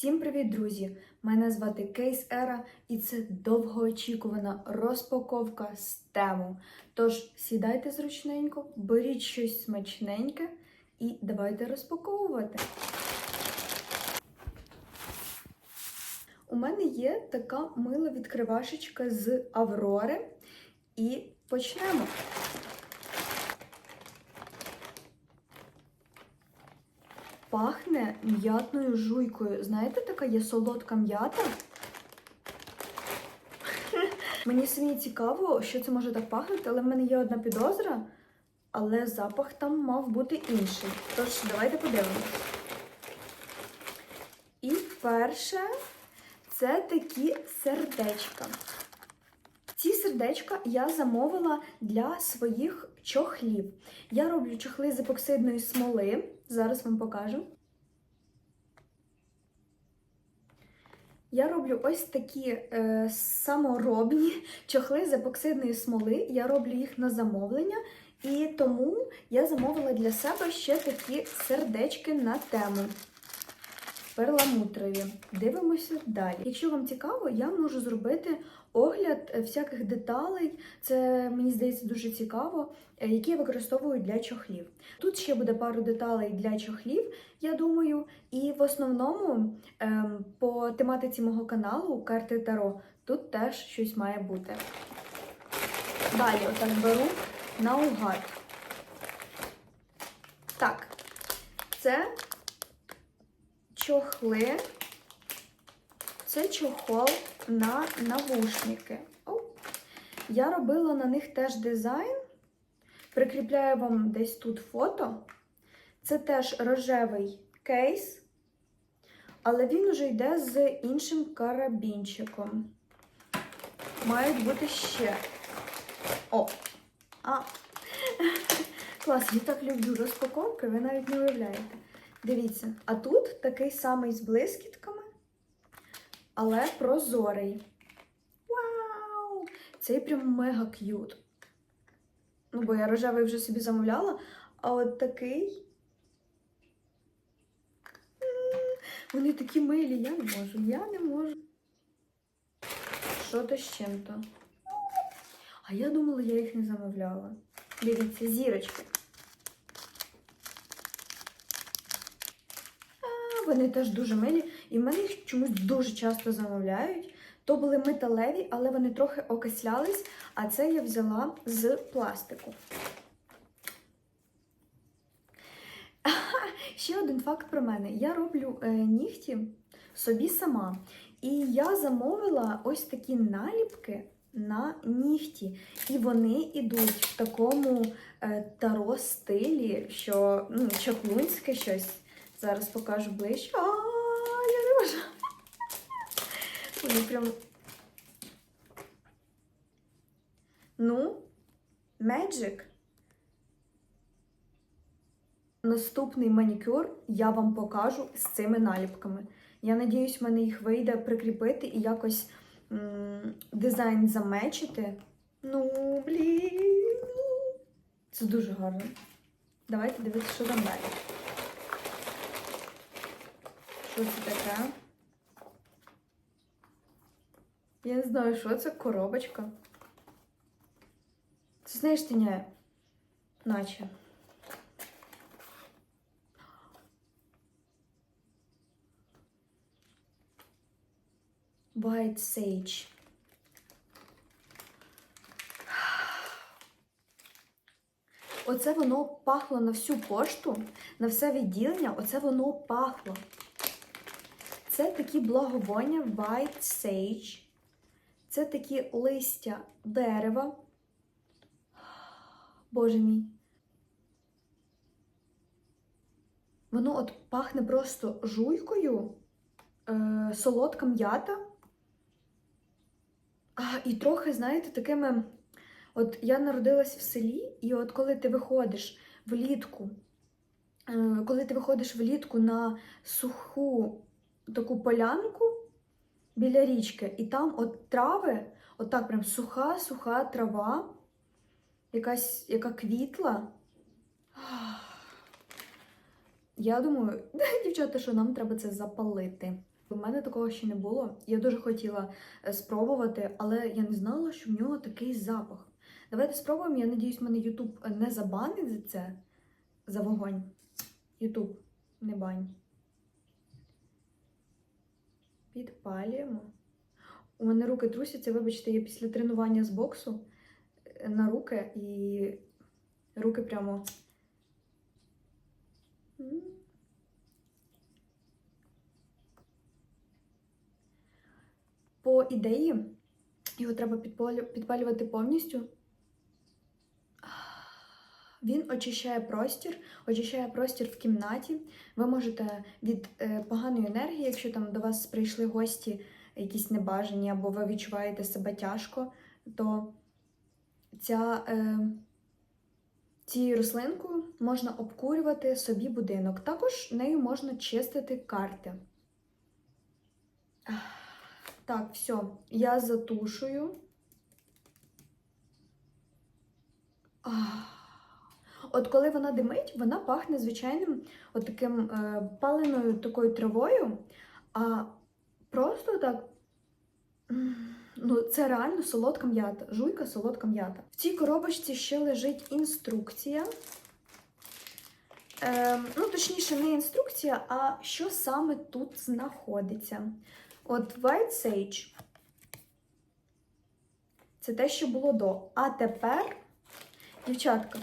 Всім привіт, друзі! Мене звати Кейс Ера, і це довгоочікувана розпаковка з тему. Тож сідайте зручненько, беріть щось смачненьке і давайте розпаковувати. У мене є така мила відкривашечка з Аврори. І почнемо. Пахне м'ятною жуйкою. Знаєте, така є солодка м'ята? Мені самі цікаво, що це може так пахнути, але в мене є одна підозра, але запах там мав бути інший. Тож, давайте подивимось. І перше це такі сердечка. Ці сердечка я замовила для своїх чохлів. Я роблю чохли з епоксидної смоли. Зараз вам покажу. Я роблю ось такі е, саморобні чохли з епоксидної смоли. Я роблю їх на замовлення, і тому я замовила для себе ще такі сердечки на тему. Перламутрові. Дивимося далі. Якщо вам цікаво, я можу зробити огляд е, всяких деталей. Це мені здається дуже цікаво, е, які я використовую для чохлів. Тут ще буде пару деталей для чохлів, я думаю. І в основному ем, по тематиці мого каналу карти Таро тут теж щось має бути. Далі, отак беру наугад. Так, це чохли. Це чохол на навушники. Оу. Я робила на них теж дизайн. Прикріпляю вам десь тут фото. Це теж рожевий кейс, але він уже йде з іншим карабінчиком. Мають бути ще. О! А! Клас, я так люблю розпаковки, ви навіть не уявляєте. Дивіться, а тут такий самий з блискітками, але прозорий. Вау! Цей прям мега к'ют. Ну, бо я рожевий вже собі замовляла, а от такий. Вони такі милі, я не можу, я не можу. Що то з чим-то? А я думала, я їх не замовляла. Дивіться, зірочки. Вони теж дуже милі, і в мене їх чомусь дуже часто замовляють. То були металеві, але вони трохи окислялись, а це я взяла з пластику. Ще один факт про мене. Я роблю е, нігті собі сама. І я замовила ось такі наліпки на нігті. І вони йдуть в такому е, таро стилі, що ну, чаклунське щось. Зараз покажу ближче. А, я не можу. Вони прям. Ну, Magic. Наступний манікюр я вам покажу з цими наліпками. Я надіюсь, в мене їх вийде прикріпити і якось м дизайн замечити. Ну, блін. Це дуже гарно. Давайте дивитися, що там далі. Це таке? Я не знаю, що це коробочка. Це знаєш, тіняє? Наче. White Sage. Оце воно пахло на всю пошту, на все відділення, оце воно пахло. Це такі благовоння White Sage. Це такі листя дерева. Боже мій. Воно от пахне просто жуйкою, е, солодка м'ята. А, і трохи, знаєте, такими. От я народилась в селі, і от коли ти виходиш влітку, е, коли ти виходиш влітку на суху таку полянку біля річки, і там от трави, от так прям суха-суха трава, якась, яка квітла. Я думаю, дівчата, що нам треба це запалити. мене такого ще не було. Я дуже хотіла е, спробувати, але я не знала, що в нього такий запах. Давайте спробуємо. Я надіюсь, мене Ютуб не забанить за це. За вогонь. Ютуб, не бань. Підпалюємо. У мене руки трусяться, вибачте, я після тренування з боксу е, на руки і руки прямо. По ідеї, його треба підпалювати повністю. Він очищає простір, очищає простір в кімнаті. Ви можете від е, поганої енергії, якщо там до вас прийшли гості якісь небажані, або ви відчуваєте себе тяжко, то ця, е, цією рослинкою можна обкурювати собі будинок. Також нею можна чистити карти. Так, все, я затушую. Ах. От коли вона димить, вона пахне звичайним от таким е, паленою такою травою, а просто так. Ну, це реально солодка м'ята. Жуйка солодка м'ята. В цій коробочці ще лежить інструкція. Е, ну, точніше, не інструкція, а що саме тут знаходиться. От White Sage. Це те, що було до. А тепер, дівчатка,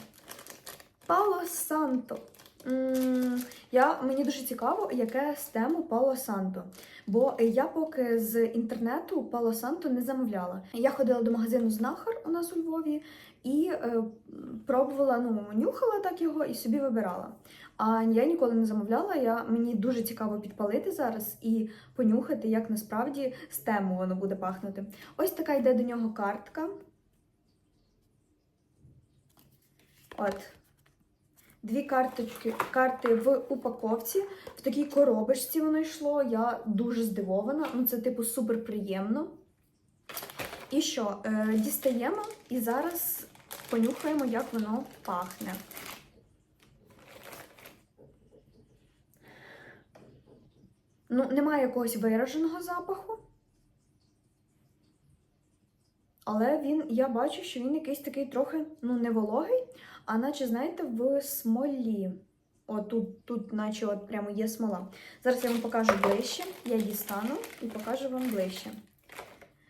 Пало Санто. Я, мені дуже цікаво, яке з тему Пало Санто. Бо я поки з інтернету Пало Санто не замовляла. Я ходила до магазину Знахар у нас у Львові і е, пробувала, ну, нюхала так його і собі вибирала. А я ніколи не замовляла. Я, мені дуже цікаво підпалити зараз і понюхати, як насправді з тему воно буде пахнути. Ось така йде до нього картка. От. Дві карточки, карти в упаковці. В такій коробочці воно йшло. Я дуже здивована. Ну, це, типу, супер приємно. І що? Е, дістаємо і зараз понюхаємо, як воно пахне. Ну, немає якогось вираженого запаху. Але він, я бачу, що він якийсь такий трохи, ну, не вологий, а наче, знаєте, в смолі. О, тут, тут наче от прямо є смола. Зараз я вам покажу ближче. Я дістану і покажу вам ближче.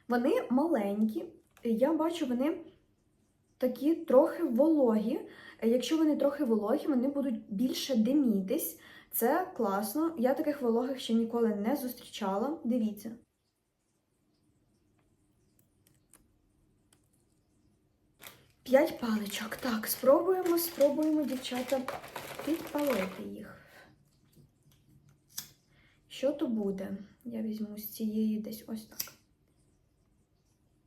Вони маленькі. Я бачу, вони такі трохи вологі. Якщо вони трохи вологі, вони будуть більше димітись. Це класно. Я таких вологих ще ніколи не зустрічала. Дивіться. П'ять паличок. Так, спробуємо, спробуємо, дівчата, підпалити їх. Що то буде? Я візьму з цієї десь ось так.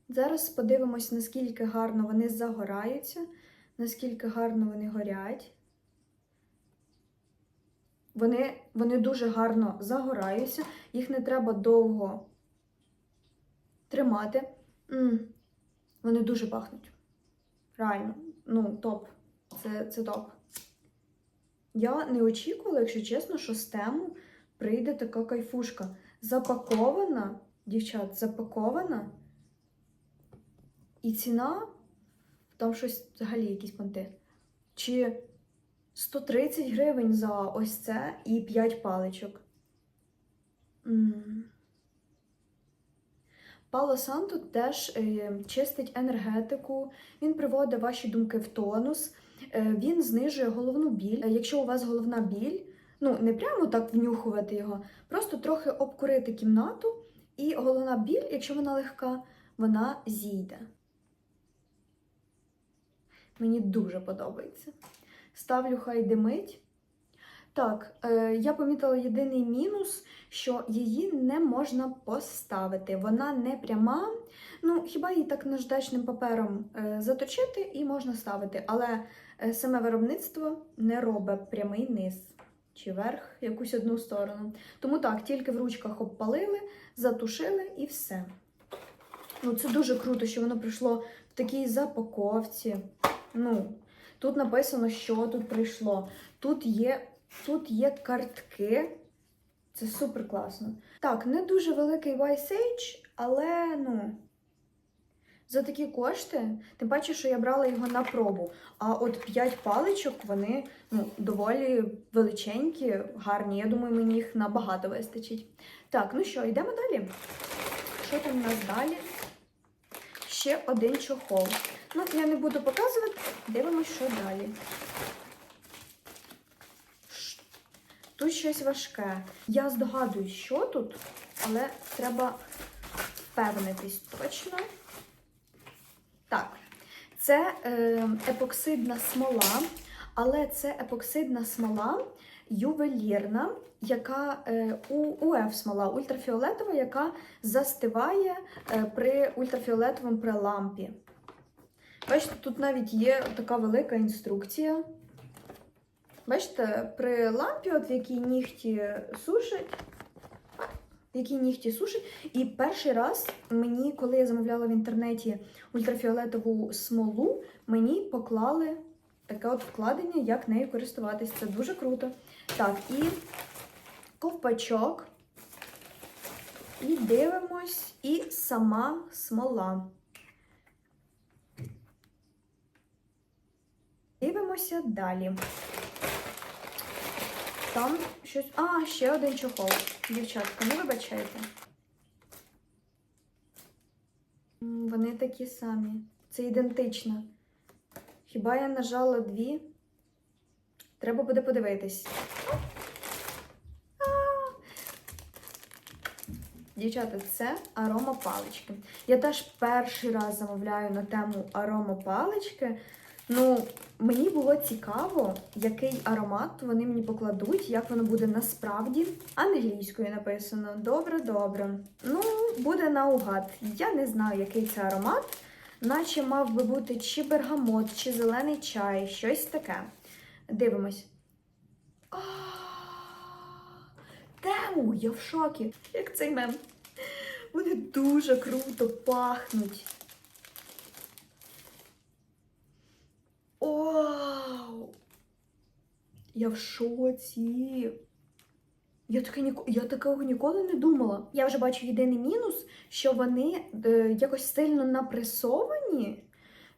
Зараз подивимось, наскільки гарно вони загораються, наскільки гарно вони горять. Вони, вони дуже гарно загораються, їх не треба довго тримати. М, Вони дуже пахнуть. Реально, ну, топ. Це, це топ. Я не очікувала, якщо чесно, що з тему прийде така кайфушка. Запакована, дівчат, запакована. І ціна, там щось взагалі якісь понти. Чи 130 гривень за ось це і 5 паличок. М. Пало Санто теж е, чистить енергетику, він приводить ваші думки в тонус, е, він знижує головну біль. Е, Якщо у вас головна біль, ну не прямо так внюхувати його, просто трохи обкурити кімнату, і головна біль, якщо вона легка, вона зійде. Мені дуже подобається. Ставлю хай димить. Так, е, я помітила єдиний мінус, що її не можна поставити. Вона не пряма. Ну, хіба її так наждачним папером е, заточити і можна ставити. Але е, саме виробництво не робить прямий низ чи верх, якусь одну сторону. Тому так, тільки в ручках обпалили, затушили і все. Ну, це дуже круто, що воно прийшло в такій запаковці. Ну, тут написано, що тут прийшло. Тут є, тут є картки. Це супер класно. Так, не дуже великий Age, але ну. За такі кошти, тим паче, що я брала його на пробу. А от 5 паличок, вони ну, доволі величенькі, гарні. Я думаю, мені їх набагато вистачить. Так, ну що, йдемо далі. Що там у нас далі? Ще один чохол. Ну, я не буду показувати, дивимось, що далі. Тут щось важке. Я здогадуюсь, що тут, але треба впевнитись точно. Так, це е, епоксидна смола, але це епоксидна смола ювелірна, яка е, у УФ смола ультрафіолетова, яка застиває е, при ультрафіолетовому при лампі. Бачите, тут навіть є така велика інструкція. Бачите, при лампі, от в якій нігті сушать, в якій нігті сушать. І перший раз мені, коли я замовляла в інтернеті ультрафіолетову смолу, мені поклали таке от вкладення, як нею користуватись. Це дуже круто. Так, і ковпачок. І дивимось, і сама смола. Дивимося далі. Там щось. А, ще один чохол. Дівчатка, не вибачайте. Вони такі самі. Це ідентично. Хіба я нажала дві? Треба буде подивитись. Дівчата, це аромапалички. Я теж перший раз замовляю на тему аромапалички. Ну, мені було цікаво, який аромат вони мені покладуть, як воно буде насправді. Англійською написано. Добре, добре. Ну, буде наугад. Я не знаю, який це аромат. Наче мав би бути чи бергамот, чи зелений чай, щось таке. Дивимось. А, Тему, я в шокі. Як цей мем. Вони дуже круто пахнуть. Вау! Я в шоці. Я, таке, ніко- я такого ніколи не думала. Я вже бачу єдиний мінус, що вони е, якось сильно напресовані,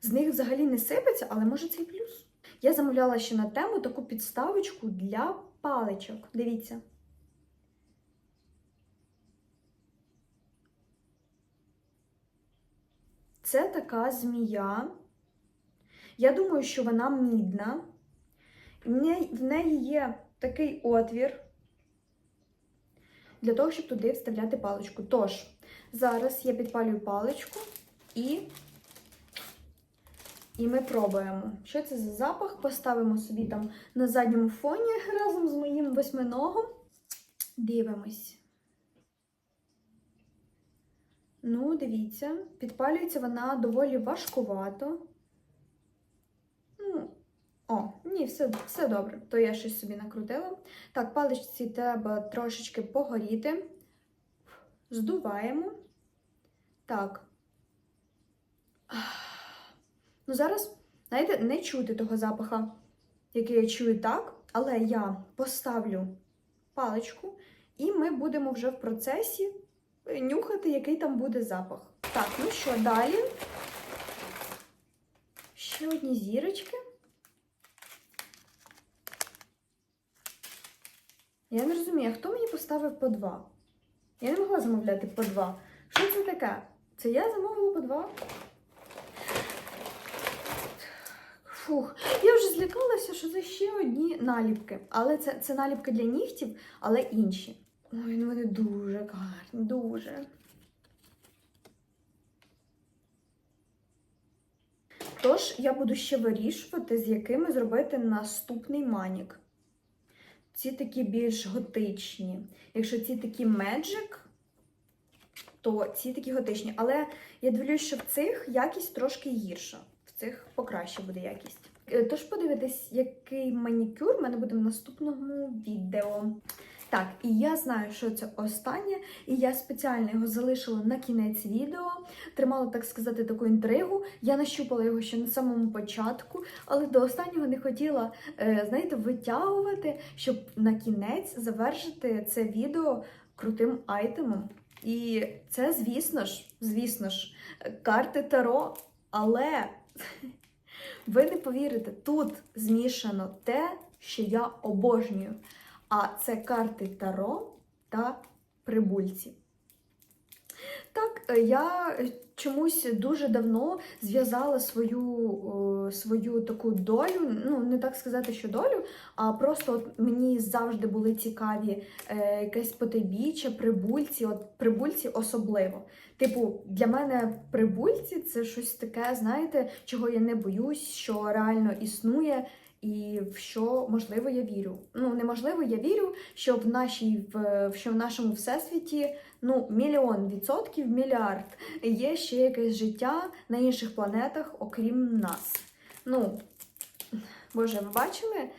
з них взагалі не сипеться, але може це і плюс. Я замовляла ще на тему таку підставочку для паличок. Дивіться. Це така змія. Я думаю, що вона мідна. В неї, є такий отвір для того, щоб туди вставляти паличку. Тож, зараз я підпалюю паличку і, і ми пробуємо. Що це за запах? Поставимо собі там на задньому фоні разом з моїм восьминогом. Дивимось. Ну, дивіться, підпалюється вона доволі важкувато. О, ні, все, все добре. То я щось собі накрутила. Так, паличці треба трошечки погоріти. Здуваємо. Так. Ну, зараз, знаєте, не чути того запаха, який я чую так, але я поставлю паличку, і ми будемо вже в процесі нюхати, який там буде запах. Так, ну що, далі? Ще одні зірочки. Я не розумію, хто мені поставив по два? Я не могла замовляти по два. Що це таке? Це я замовила по два? Фух, я вже злякалася, що це ще одні наліпки. Але це, це наліпки для нігтів, але інші. Ой, ну вони дуже гарні, дуже. Тож я буду ще вирішувати, з якими зробити наступний манік. Ці такі більш готичні. Якщо ці такі меджик, то ці такі готичні. Але я дивлюсь, що в цих якість трошки гірша. В цих покраще буде якість. Е, Тож подивитись, який манікюр в мене буде в наступному відео. Так, і я знаю, що це останнє, і я спеціально його залишила на кінець відео, тримала, так сказати, таку інтригу. Я нащупала його ще на самому початку, але до останнього не хотіла, е, знаєте, витягувати, щоб на кінець завершити це відео крутим айтемом. І це, звісно ж, звісно ж, карти Таро, але ви не повірите, тут змішано те, що я обожнюю. А це карти Таро та прибульці. Так, е, я чомусь дуже давно зв'язала свою, свою таку долю, ну не так сказати, що долю, а просто от мені завжди були цікаві е, якесь потайбіччя, прибульці, от прибульці особливо. Типу, для мене прибульці це щось таке, знаєте, чого я не боюсь, що реально існує. І в що можливо я вірю. Ну неможливо, я вірю, що в нашій в що в нашому всесвіті ну мільйон відсотків, мільярд є ще якесь життя на інших планетах, окрім нас. Ну, Боже, ви бачили,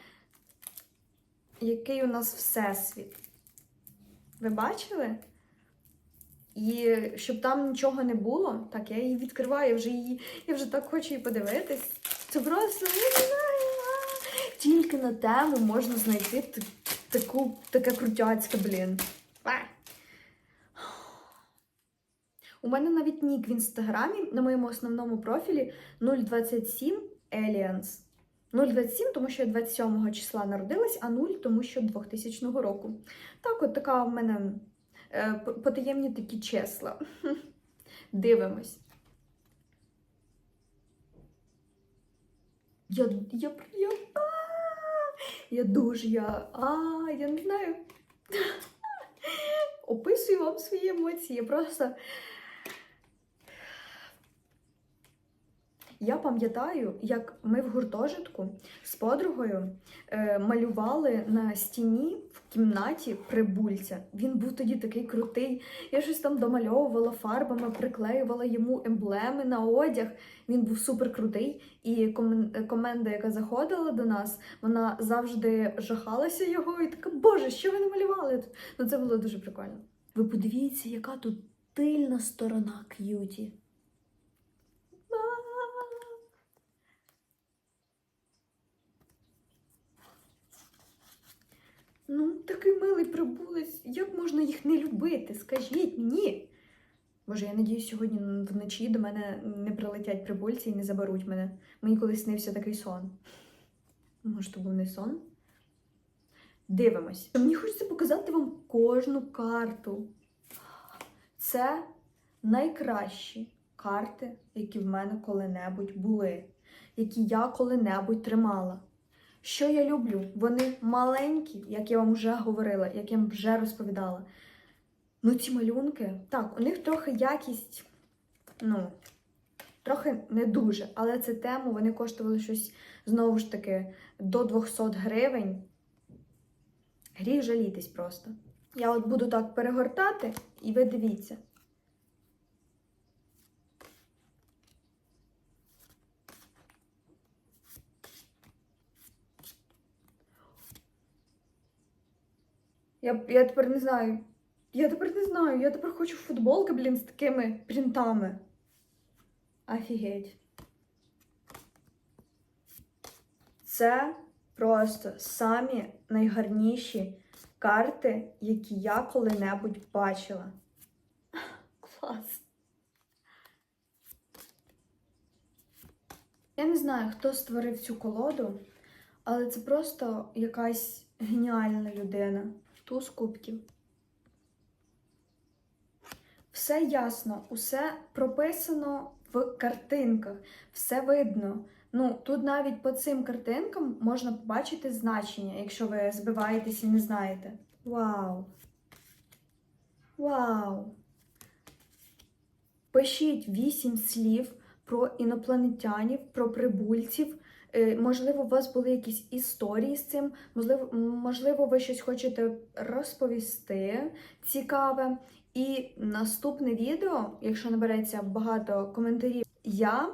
який у нас всесвіт? Ви бачили? І щоб там нічого не було, так, я її відкриваю, вже її, я вже так хочу її подивитись. Це просто я не знаю. Тільки на тему можна знайти таку, таке крутяцьке, блін. У мене навіть нік в інстаграмі на моєму основному профілі 027 Aliens. 027, тому що я 27 числа народилась, а 0, тому що 2000 року. Так, от така в мене е, потаємні такі числа. Дивимось. Я, я, я, я дуже, я, а, я не знаю. Описую вам свої емоції. Просто. Я пам'ятаю, як ми в гуртожитку з подругою е, малювали на стіні в кімнаті прибульця. Він був тоді такий крутий. Я щось там домальовувала фарбами, приклеювала йому емблеми на одяг. Він був супер крутий. І команда, яка заходила до нас, вона завжди жахалася його і така, Боже, що ви намалювали? тут?» Ну це було дуже прикольно. Ви подивіться, яка тут тильна сторона к'юті. Ну, такий милий прибулець. Як можна їх не любити? Скажіть мені. Боже, я надіюсь, сьогодні вночі до мене не прилетять прибульці і не заберуть мене. Мені колись снився такий сон. Може, то був не сон? Дивимось. Мені хочеться показати вам кожну карту. Це найкращі карти, які в мене коли-небудь були, які я коли-небудь тримала. Що я люблю? Вони маленькі, як я вам вже говорила, як я вам вже розповідала. Ну, ці малюнки, так, у них трохи якість, ну, трохи не дуже, але це тему, вони коштували щось знову ж таки до 200 гривень. Гріх жалітись просто. Я от буду так перегортати, і ви дивіться. Я, я тепер не знаю. Я тепер не знаю. Я тепер хочу футболки, блін, з такими принтами. Офігеть. Це просто самі найгарніші карти, які я коли-небудь бачила. Клас. Я не знаю, хто створив цю колоду, але це просто якась геніальна людина. Туз кубків. Все ясно, усе прописано в картинках, все видно. Ну, тут навіть по цим картинкам можна побачити значення, якщо ви збиваєтесь і не знаєте. Вау! Вау! Пишіть вісім слів про інопланетянів, про прибульців. Е, Можливо, у вас були якісь історії з цим, можливо, можливо, ви щось хочете розповісти цікаве. І наступне відео, якщо набереться багато коментарів, я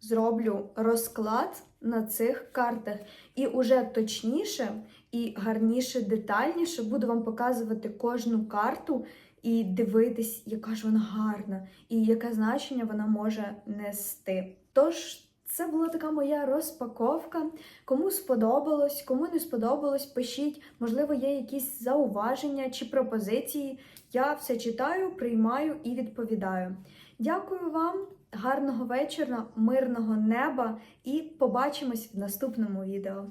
зроблю розклад на цих картах. І уже точніше, і гарніше, детальніше буду вам показувати кожну карту і дивитись, яка ж вона гарна, і яке значення вона може нести. Тож, це була така моя розпаковка. Кому сподобалось, кому не сподобалось, пишіть. Можливо, є якісь зауваження чи пропозиції. Я все читаю, приймаю і відповідаю. Дякую вам, гарного вечора, мирного неба і побачимось в наступному відео.